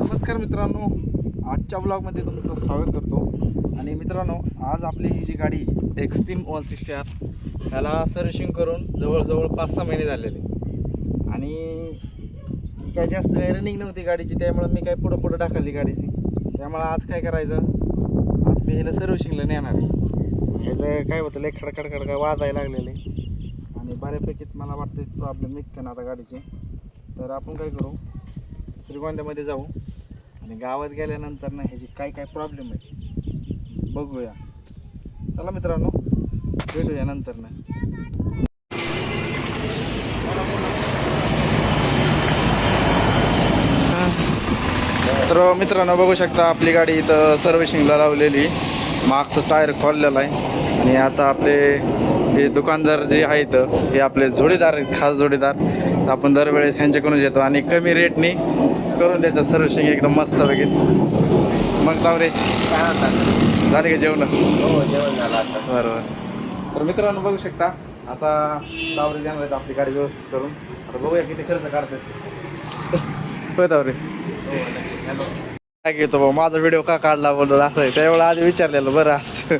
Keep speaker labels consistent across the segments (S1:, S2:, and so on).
S1: नमस्कार मित्रांनो आजच्या ब्लॉगमध्ये तुमचं स्वागत करतो. आणि मित्रांनो आज आपली ही जी गाडी एक्स्ट्रीम वन सिक्स्टी आर ह्याला सर्व्हिसिंग करून जवळजवळ पाच सहा महिने झालेले. आणि ही काय जास्त काही रनिंग नव्हती गाडीची त्यामुळे मी काय पुढं पुढं टाकली गाडीची. त्यामुळे आज काय करायचं? आज मी ह्याला सर्व्हिसिंगला नेणार आहे. ह्याला काय होतं लय खडखड खडखड वाजायला लागलेले. आणि बऱ्यापैकी मला वाटतं प्रॉब्लेम निघते ना आता गाडीचे. तर आपण काय करू? श्रीगोंद्यामध्ये जाऊ. आणि गावात गेल्यानंतर ना ह्याची काय काय प्रॉब्लेम आहे बघूया. चला मित्रांनो भेटूया नंतर ना. तर मित्रांनो बघू शकता आपली गाडी इथं सर्व्हिसिंगला लावलेली. मागचं टायर खोललेलं आहे. आणि आता आपले हे दुकानदार जे आहेत हे आपले जोडीदार आहेत खास जोडीदार. आपण दरवेळेस ह्यांच्याकडून घेतो. आणि कमी रेटनी करून देतात सर्व्हिसिंग एकदम मस्त वगैरे मग जाऊ रे.
S2: काय होता
S1: झाले का जेवण?
S2: हो जेवण झालं आता
S1: बरोबर. तर मित्रांनो बघू शकता आता तावरे जाणार आहेत आपली गाडी व्यवस्थित करून. आता बघूया किती खर्च काढतात. होय तावरे काय घेतो भाऊ? माझा व्हिडिओ का काढला बोललो? असं आहे. त्यावेळेला आधी विचारलेलं बरं असतं.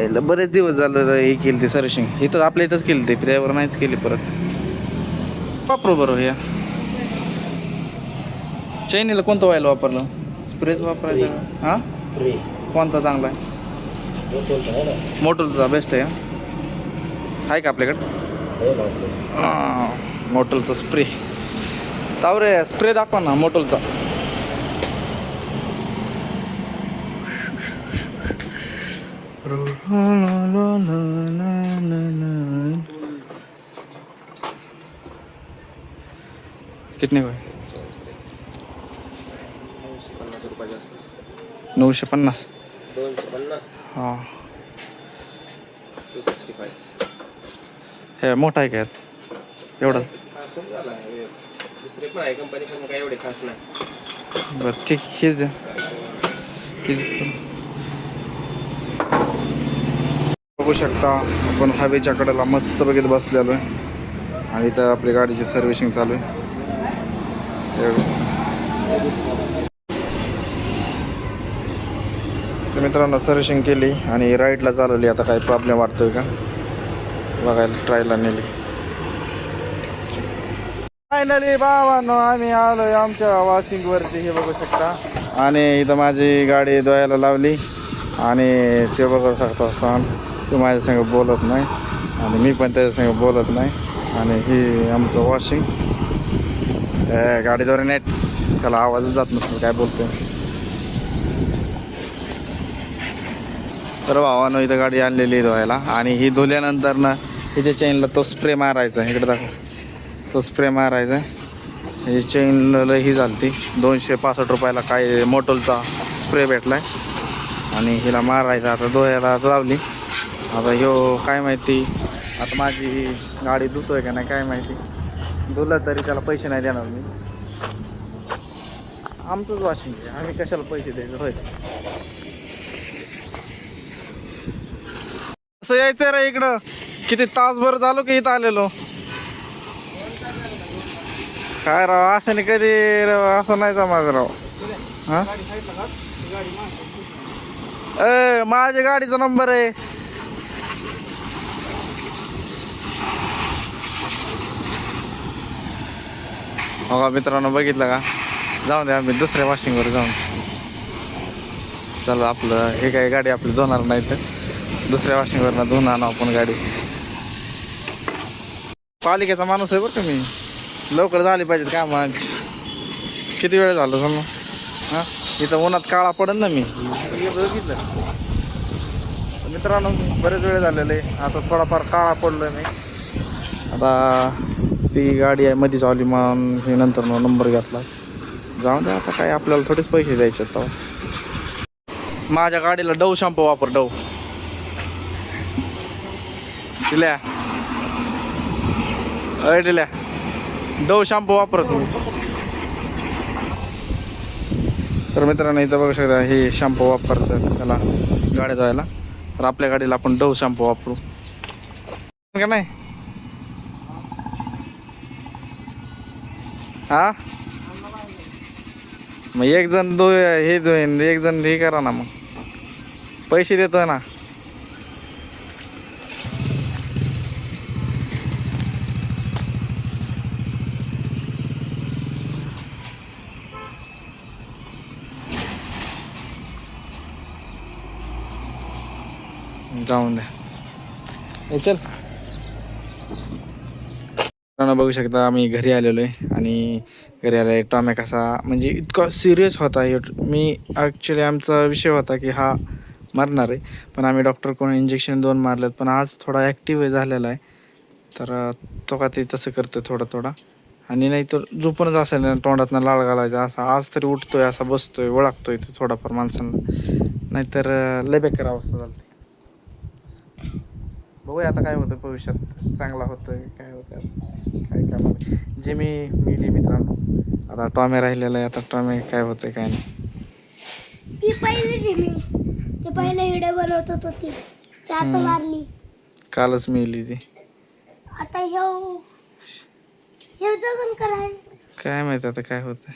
S1: याला बरेच दिवस झालं हे केली ती सर्विसिंग इथं आपल्या इथंच केली ती त्यावर नाहीच केली परत. वापरू बरोबर या चैनीला कोणतं व्हायला वापरलं? स्प्रेच वापरायचं हां? कोणता चांगला आहे? मोटलचा बेस्ट आहे का? आहे का आपल्याकडं? मोटलचा. स्प्रे तावरे स्प्रे दाखवा ना मोटलचा. कितने को है
S2: पन्नास रुपयाच्या आसपास
S1: नऊशे पन्नास.
S2: पन्नास
S1: हां. हे मोठा आहे का यात? एवढा?
S2: दुसरे पण आहे कंपनी पण काय एवढे खास नाही
S1: बरं ठीक हेच द्या. बघू शकता आपण हवेच्या कडेला मस्त बघित बसलेलो आहे. आणि इथं आपली गाडीची सर्व्हिसिंग चालू आहे. तर मित्रांनो सर्व्हिसिंग केली आणि राईटला चालवली. आता काही प्रॉब्लेम वाटतोय का? बघायला ट्रायला नेली. फायनली बाबांनो आम्ही आलोय आमच्या वॉशिंग वरती. हे बघू शकता. आणि इथं माझी गाडी धुवायला लावली. आणि ते बघू शकता सण तो माझ्यासंग बोलत नाही. आणि मी पण त्याच्यासंग बोलत नाही. आणि ही आमचं वॉशिंग गाडीद्वारे नेट त्याला आवाजच जात नसतो काय बोलतोय? तर भावानं इथं गाडी आणलेली आहे धुवायला. आणि ही धुल्यानंतर ना हिच्या चेनला तो स्प्रे मारायचा इकडे दाखव. तो स्प्रे मारायचा ही चेनला ही झाली दोनशे पासष्ट रुपयाला काय मोटलचा स्प्रे भेटलाय. आणि हिला मारायचा आता धुवायला लावली. आता ह्यो काय माहिती? आता माझी गाडी धुतोय का नाही काय माहिती? दुला तरी त्याला पैसे नाही देणार मी. आमचंच वॉशिंग आहे. आम्ही कशाला पैसे द्यायचे? होय. असं यायचं रे इकडं. किती तासभर झालो की इथं आलेलो. काय राव अशाने कधी असं नाही जमाज राव. हा? ए माझ्या गाडीचा नंबर आहे. हो मित्रांनो बघितलं का? जाऊन द्या आम्ही दुसऱ्या वॉशिंगवर जाऊन. चला आपलं हे काही गाडी आपली धुणार नाही तर दुसऱ्या वॉशिंगवरनं धुवून आणू आपण गाडी. पालिकेचा माणूस आहे बरं तुम्ही मी. लवकर झाली पाहिजेत का मग किती वेळ झालं समजा? हां? इथं उन्हात काळा पडेल ना मी. बघितलं मित्रांनो बरेच वेळ झालेले आता थोडाफार काळा पडलो मी. आता ती गाडी आहे मध्येच आली म्हणून हे नंतर नंबर घेतला. जाऊन द्या आता काय आपल्याला थोडेच पैसे द्यायचे आहेत माझ्या गाडीला डव शॅम्पू वापर डव. दिल्या? अय दिल्या. डव शॅम्पू वापरत तू तर मित्रांनो इथं बघू शकता हे शॅम्पू वापरतात त्याला गाड्या जायला. तर आपल्या गाडीला आपण डव शॅम्पू वापरू. का नाही? हा? मग एक जण दो हे धुईन एक जण हे करा ना मग. पैसे देतो ना. जाऊन द्या. चल. बघू शकता आम्ही घरी आलेलो आहे आणि घरी आले टॉमॅक कसा म्हणजे इतका सिरियस होता. हे मी ॲक्च्युली आमचा विषय होता की हा मरणार आहे. पण आम्ही डॉक्टर कोण इंजेक्शन दोन मारलेत. पण आज थोडा ॲक्टिव्ह झालेला आहे. तर तो का ते तसं करतो थोडा थोडा. आणि नाही तर झोपूनच असेल ना तोंडातनं लाळ घालायचा. असा आज तरी उठतोय असा बसतोय ओळखतोय तो थोडाफार माणसांना. नाहीतर लय बेकार अवस्था झाली बघूया आता काय होतं भविष्यात चांगला होतं काय होतं काय काय. जे मी मिली मित्रांनो आता टॉमे राहिलेला आहे आता टॉमे काय होतं काय नाही.
S3: ती पहिली जी मी ते पहिले व्हिडिओ बनवत होतो ती. ती आता. मारली.
S1: कालच मिली ती.
S3: आता ह्यो ह्यो जगन कराय
S1: काय माहिती आता काय होतं